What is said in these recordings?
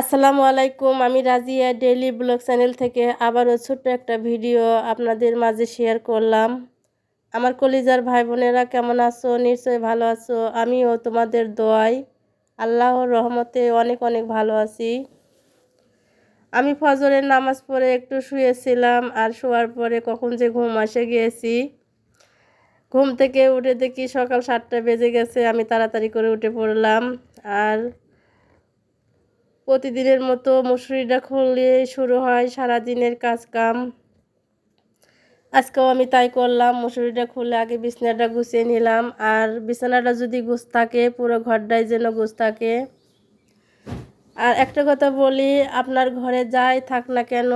আসসালামু আলাইকুম, আমি রাজিয়া ডেইলি ব্লগ চ্যানেল থেকে আবারও ছোট্ট একটা ভিডিও আপনাদের মাঝে শেয়ার করলাম। আমার কলিজার ভাই বোনেরা কেমন আছো? নিশ্চয়ই ভালো আছো। আমিও তোমাদের দোয়াই আল্লাহর রহমতে অনেক অনেক ভালো আছি। আমি ফজরের নামাজ পড়ে একটু শুয়েছিলাম আর শোয়ার পরে কখন যে ঘুম আসে গিয়েছি। ঘুম থেকে উঠে দেখি সকাল সাতটা বেজে গেছে, আমি তাড়াতাড়ি করে উঠে পড়লাম। আর প্রতিদিনের মতো মশুরিটা খুললে শুরু হয় সারাদিনের কাজ কাম আজকেও আমি তাই করলাম মশুরিটা খুলে আগে বিছানাটা গুছিয়ে নিলাম আর বিছানাটা যদি গুছ থাকে, পুরো ঘরটাই যেন গুছ থাকে। আর একটা কথা বলি, আপনার ঘরে যাই থাক না কেন,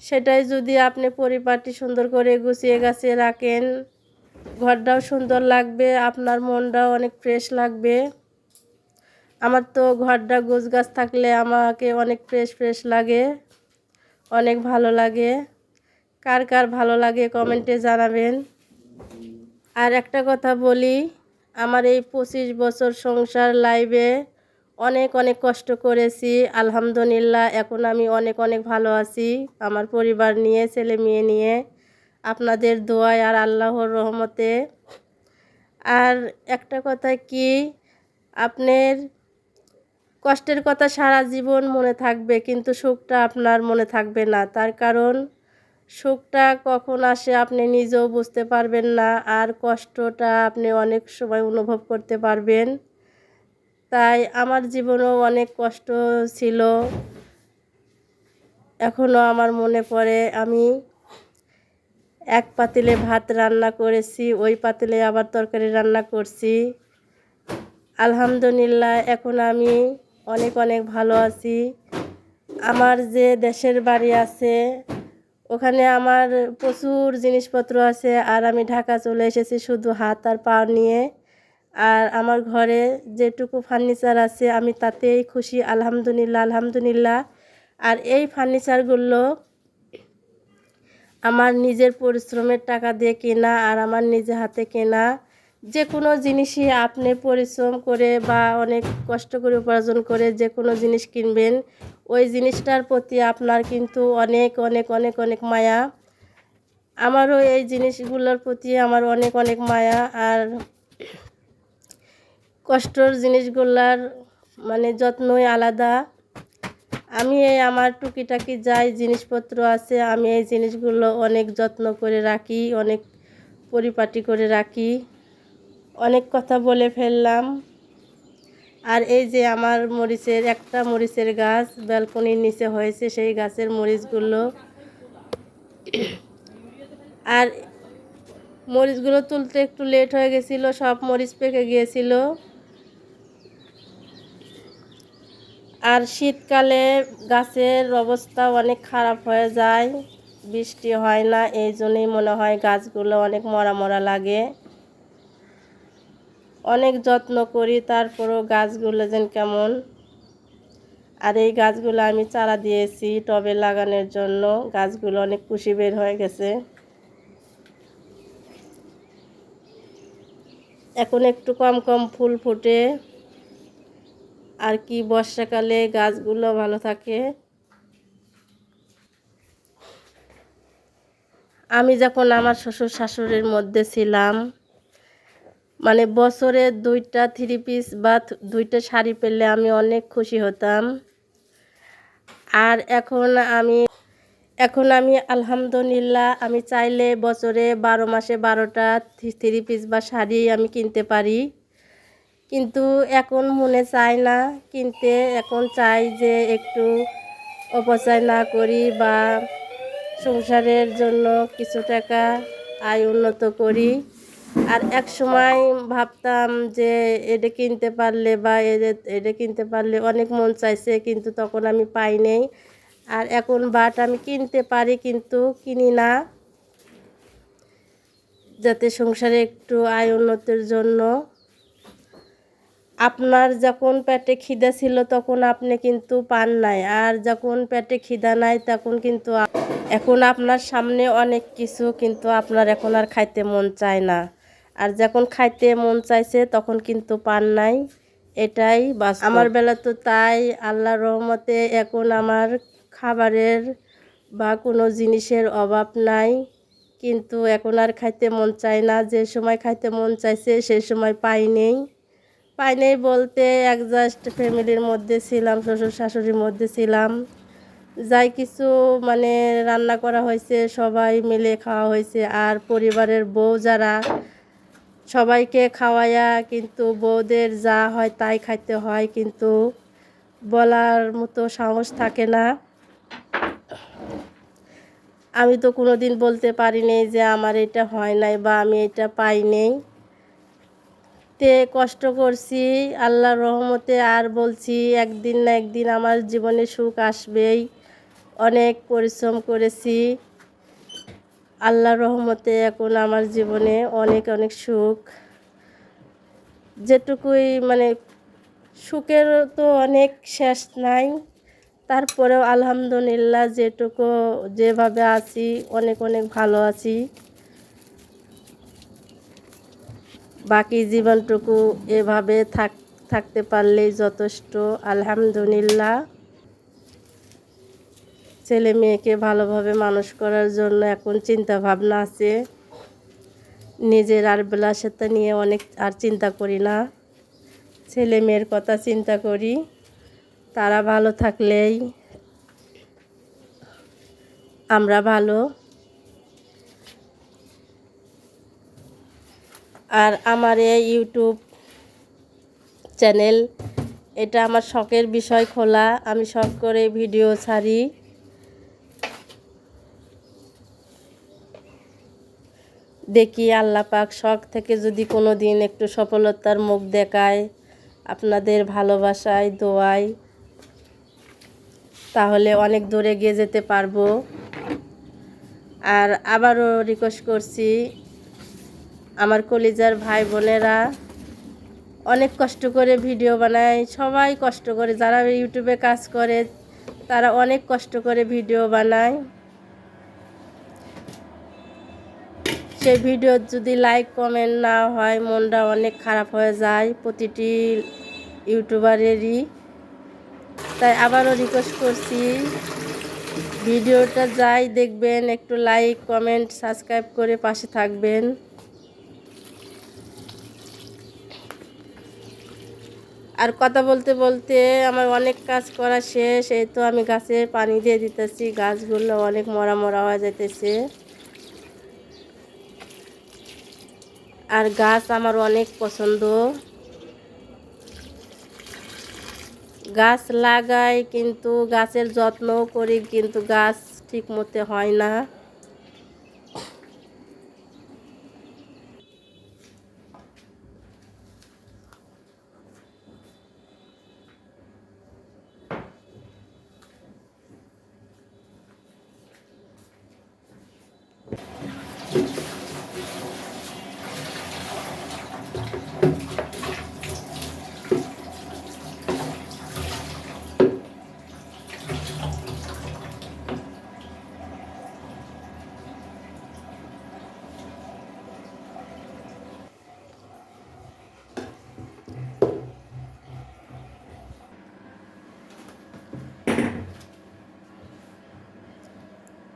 সেটাই যদি আপনি পরিপাটি সুন্দর করে গুছিয়ে গাছিয়ে রাখেন, ঘরটাও সুন্দর লাগবে, আপনার মনটাও অনেক ফ্রেশ লাগবে। আমার তো ঘরটা গোছ গাছ থাকলে আমাকে অনেক ফ্রেশ ফ্রেশ লাগে, অনেক ভালো লাগে। কার কার ভালো লাগে কমেন্টে জানাবেন। আর একটা কথা বলি, আমার এই পঁচিশ বছর সংসার লাইভে অনেক অনেক কষ্ট করেছি, আলহামদুলিল্লাহ, এখন আমি অনেক অনেক ভালো আছি, আমার পরিবার নিয়ে, ছেলে মেয়ে নিয়ে, আপনাদের দোয়ায় আর আল্লাহর রহমতে। আর একটা কথা কি, আপনার কষ্টের কথা সারা জীবন মনে থাকবে, কিন্তু সুখটা আপনার মনে থাকবে না। তার কারণ, সুখটা কখন আসে আপনি নিজেও বুঝতে পারবেন না, আর কষ্টটা আপনি অনেক সময় অনুভব করতে পারবেন। তাই আমার জীবনেও অনেক কষ্ট ছিল। এখনও আমার মনে পড়ে, আমি এক পাতিলে ভাত রান্না করেছি, ওই পাতিলে আবার তরকারি রান্না করছি। আলহামদুলিল্লাহ, এখন আমি অনেক অনেক ভালো আছি। আমার যে দেশের বাড়ি আছে, ওখানে আমার প্রচুর জিনিসপত্র আছে। আর আমি ঢাকা চলে এসেছি শুধু হাত আর পা নিয়ে। আর আমার ঘরে যেটুকু ফার্নিচার আছে, আমি তাতেই খুশি, আলহামদুলিল্লাহ আলহামদুলিল্লাহ। আর এই ফার্নিচারগুলো আমার নিজের পরিশ্রমের টাকা দিয়ে কেনা আর আমার নিজে হাতে কেনা। যে কোনো জিনিসই আপনি পরিশ্রম করে বা অনেক কষ্ট করে উপার্জন করে যে কোনো জিনিস কিনবেন, ওই জিনিসটার প্রতি আপনার কিন্তু অনেক অনেক অনেক অনেক মায়া। আমারও এই জিনিসগুলোর প্রতি আমার অনেক অনেক মায়া আর কষ্টর জিনিসগুলার মানে যত্নই আলাদা। আমি এই আমার টুকিটাকি যাই জিনিসপত্র আছে, আমি এই জিনিসগুলো অনেক যত্ন করে রাখি, অনেক পরিপাটি করে রাখি। অনেক কথা বলে ফেললাম। আর এই যে আমার মরিচের, একটা মরিচের গাছ ব্যালকনির নিচে হয়েছে, সেই গাছের মরিচগুলো। আর মরিচগুলো তুলতে একটু লেট হয়ে গেছিল, সব মরিচ পেকে গিয়েছিল। আর শীতকালে গাছের অবস্থা অনেক খারাপ হয়ে যায়, বৃষ্টি হয় না, এই জন্যই মনে হয় গাছগুলো অনেক মরা মরা লাগে। অনেক যত্ন করি, তারপরও গাছগুলো যেন কেমন। আর এই গাছগুলো আমি চারা দিয়েছি টবে লাগানোর জন্য। গাছগুলো অনেক খুশি বের হয়ে গেছে। এখন একটু কম কম ফুল ফুটে। আর কি বর্ষাকালে গাছগুলো ভালো থাকে। আমি যখন আমার শ্বশুর শাশুড়ির মধ্যে ছিলাম মানে বছরে দুইটা থ্রি পিস বা দুইটা শাড়ি পেলে আমি অনেক খুশি হতাম। আর এখন আমি এখন আমি আলহামদুলিল্লাহ আমি চাইলে বছরে বারো মাসে বারোটা থ্রি পিস বা শাড়ি আমি কিনতে পারি। কিন্তু এখন মনে চায় না, কিনতে এখন চাই যে একটু অপচয় না করি বা সংসারের জন্য কিছু টাকা আয় উন্নত করি। আর এক সময় ভাবতাম যে এটা কিনতে পারলে বা এটা কিনতে পারলে অনেক মন চাইছে, কিন্তু তখন আমি পাই নেই। আর এখন বাট আমি কিনতে পারি, কিন্তু কিনি না। যাতে সংসারে একটু আয় উন্নতির জন্য। আপনার যখন পেটে খিদা ছিল, তখন আপনি কিন্তু পান নাই। আর যখন পেটে খিদা নাই, তখন কিন্তু এখন আপনার সামনে অনেক কিছু, কিন্তু আপনার এখন আর খাইতে মন চায় না। আর যখন খাইতে মন চাইছে, তখন কিন্তু পান নাই। এটাই বাস আমার বেলা তো তাই, আল্লাহর রহমতে এখন আমার খাবারের বা কোনো জিনিসের অভাব নাই। কিন্তু এখন আর খাইতে মন চায় না। যে সময় খাইতে মন চাইছে, সে সময় পাই নেই। পাই নেই বলতে একজাস্ট ফ্যামিলির মধ্যে ছিলাম, শ্বশুর শাশুড়ির মধ্যে ছিলাম। যাই কিছু মানে রান্না করা হয়েছে, সবাই মিলে খাওয়া হয়েছে। আর পরিবারের বউ যারা সবাইকে খাওয়াইয়া কিন্তু বউদের যা হয় তাই খাইতে হয়, কিন্তু বলার মতো সাহস থাকে না। আমি তো কোনো দিন বলতে পারি পারিনি যে আমার এটা হয় নাই বা আমি এটা পাই নেই। তে কষ্ট করছি, আল্লাহর রহমতে আর বলছি, একদিন না একদিন আমার জীবনে সুখ আসবেই। অনেক পরিশ্রম করেছি। আল্লাহর রহমতে এখন আমার জীবনে অনেক অনেক সুখ। যেটুকুই মানে সুখের তো অনেক শেষ নাই। তারপরেও আলহামদুলিল্লাহ যেটুকু, যেভাবে আছি, অনেক অনেক ভালো আছি। বাকি জীবনটুকু এভাবে থাক, থাকতে পারলেই যথেষ্ট। আলহামদুলিল্লাহ। ছেলে মেয়েকে ভালোভাবে মানুষ করার জন্য এখন চিন্তা ভাবনা আছে। নিজের আর বিলাসিতা নিয়ে অনেক আর চিন্তা করি না। ছেলে মেয়ের কথা চিন্তা করি। তারা ভালো থাকলেই আমরা ভালো। আর আমার এই ইউটিউব চ্যানেল, এটা আমার শখের বিষয় খোলা। আমি শখ করে ভিডিও ছাড়ি। দেখি আল্লাহ পাক শখ থেকে যদি কোনো দিন একটু সফলতার মুখ দেখায়, আপনাদের ভালোবাসায়, দোয়ায়, তাহলে অনেক দূরে গিয়ে যেতে পারব। আর আবারও রিকোয়েস্ট করছি, আমার কলিজার ভাই বোনেরা, অনেক কষ্ট করে ভিডিও বানায়, সবাই কষ্ট করে, যারা ইউটিউবে কাজ করে, তারা অনেক কষ্ট করে ভিডিও বানায়। সেই ভিডিও যদি লাইক কমেন্ট না হয়, মনটা অনেক খারাপ হয়ে যায় প্রতিটি ইউটিউবারেরই। তাই আবারও রিকোয়েস্ট করছি, ভিডিওটা যাই দেখবেন, একটু লাইক কমেন্ট সাবস্ক্রাইব করে পাশে থাকবেন। আর কথা বলতে বলতে আমার অনেক কাজ করা শেষ, এই তো আমি গাছে পানি দিয়ে দিতেছি, গাছগুলো অনেক মরা মরা হয়ে যেতেছে আর গাছ আমার অনেক পছন্দ। গাছ লাগাই কিন্তু, গাছের যত্নও করি কিন্তু গাছ ঠিক মতে হয় না।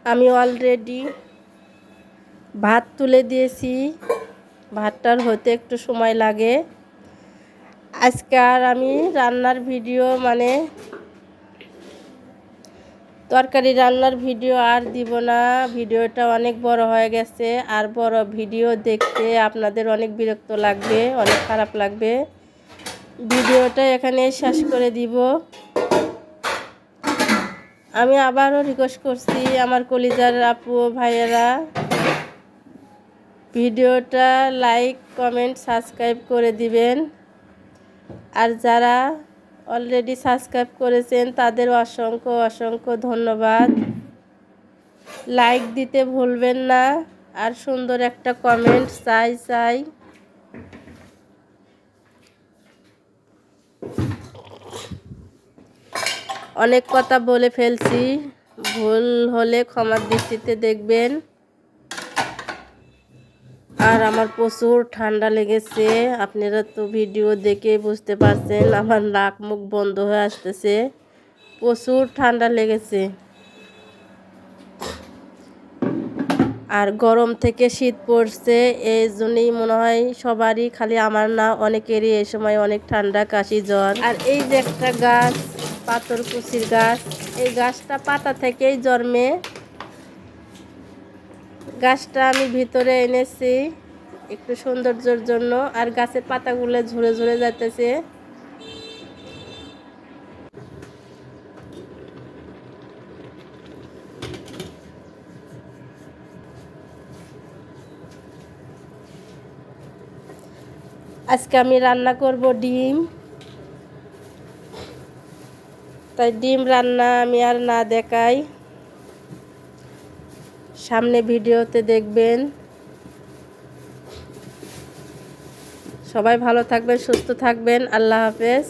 আমি অলরেডি ভাত তুলে দিয়েছি। ভাতটার হতে একটু সময় লাগে। আজকে আর আমি রান্নার ভিডিও মানে তরকারি রান্নার ভিডিও আর দিব না। ভিডিওটা অনেক বড় হয়ে গেছে। আর বড় ভিডিও দেখতে আপনাদের অনেক বিরক্ত লাগবে, অনেক খারাপ লাগবে। ভিডিওটা এখানে শেষ করে দিব। আমি আবারও রিকোয়েস্ট করছি আমার কলিজার আপু ভাইয়েরা। ভিডিওটা লাইক কমেন্ট সাবস্ক্রাইব করে দিবেন। আর যারা অলরেডি সাবস্ক্রাইব করেছেন, তাদের অসংখ্য অসংখ্য ধন্যবাদ। লাইক দিতে ভুলবেন না। আর সুন্দর একটা কমেন্ট চাই চাই। অনেক কথা বলে ফেলছি। ভুল হলে ক্ষমার দৃষ্টিতে দেখবেন। আর আমার প্রচুর ঠান্ডা লেগেছে। আপনারা তো ভিডিও দেখে বুঝতে পারছেন, আমার নাক মুখ বন্ধ হয়ে আসতেছে। প্রচুর ঠান্ডা লেগেছে। আর গরম থেকে শীত পড়ছে, এই জন্যই মনে হয় সবারই খালি আমার না, অনেকেরই এই সময় অনেক ঠান্ডা, কাশি, জ্বর। আর এই যে একটা গাছ পাথরকুচির গাছ। এই গাছটা পাতা থেকেই জন্মে। গাছটা আমি ভিতরে এনেছি একটু সৌন্দর্যের জন্য, আর গাছের পাতাগুলো ঝরে ঝরে যাইতেছে। আজকে আমি রান্না করব ডিম। তাই ডিম রান্না আমি আর না দেখাই। সামনে ভিডিওতে দেখবেন। সবাই ভালো থাকবেন, সুস্থ থাকবেন। আল্লাহ হাফেজ।